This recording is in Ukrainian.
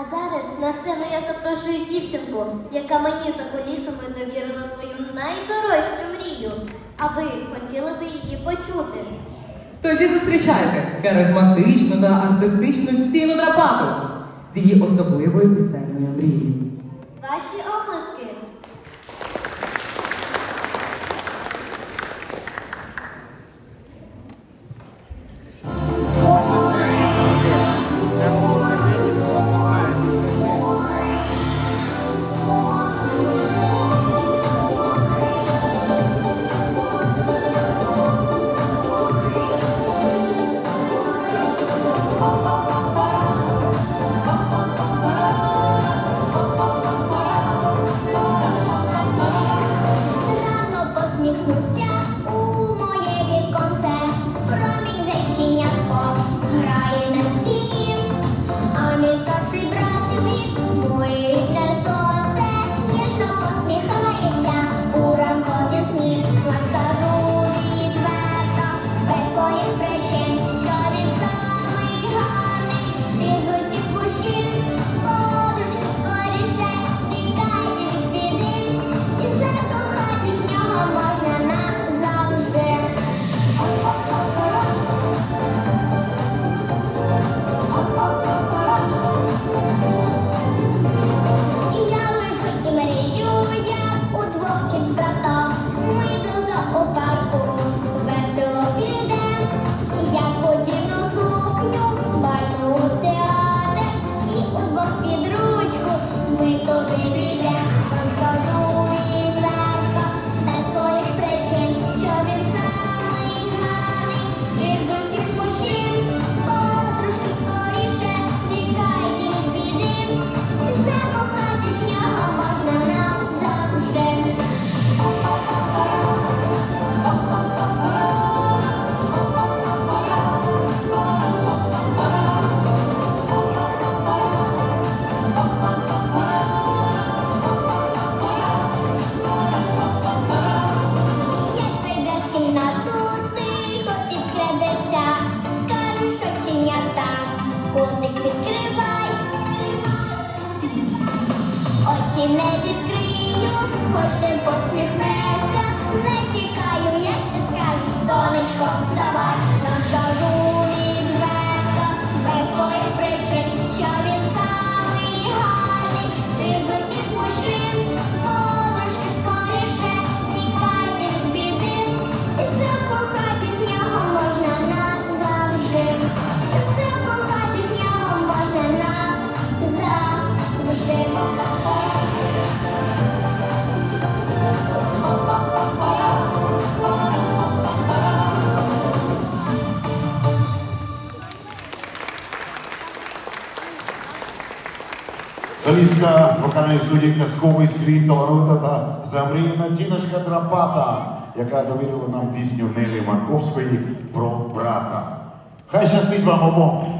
А зараз на сцену я запрошую дівчинку, яка мені за колісами довірила свою найдорожчу мрію. А ви хотіли би її почути? Тоді зустрічайте харизматичну та артистичну ціну Драпату з її особливою пісенною мрією. Ваші облиски. Котик відкривай. Очі не відкрию, хоч ти посміхнешся, зачекаю, як ти скажеш, сонечко, вставай, розкажу відверто, без своїх Солістка вокальної студії Казковий світ талановита та замріяна Тіночка Драпата, яка довірила нам пісню Нелі Марковської про брата. Хай щастить вам обом!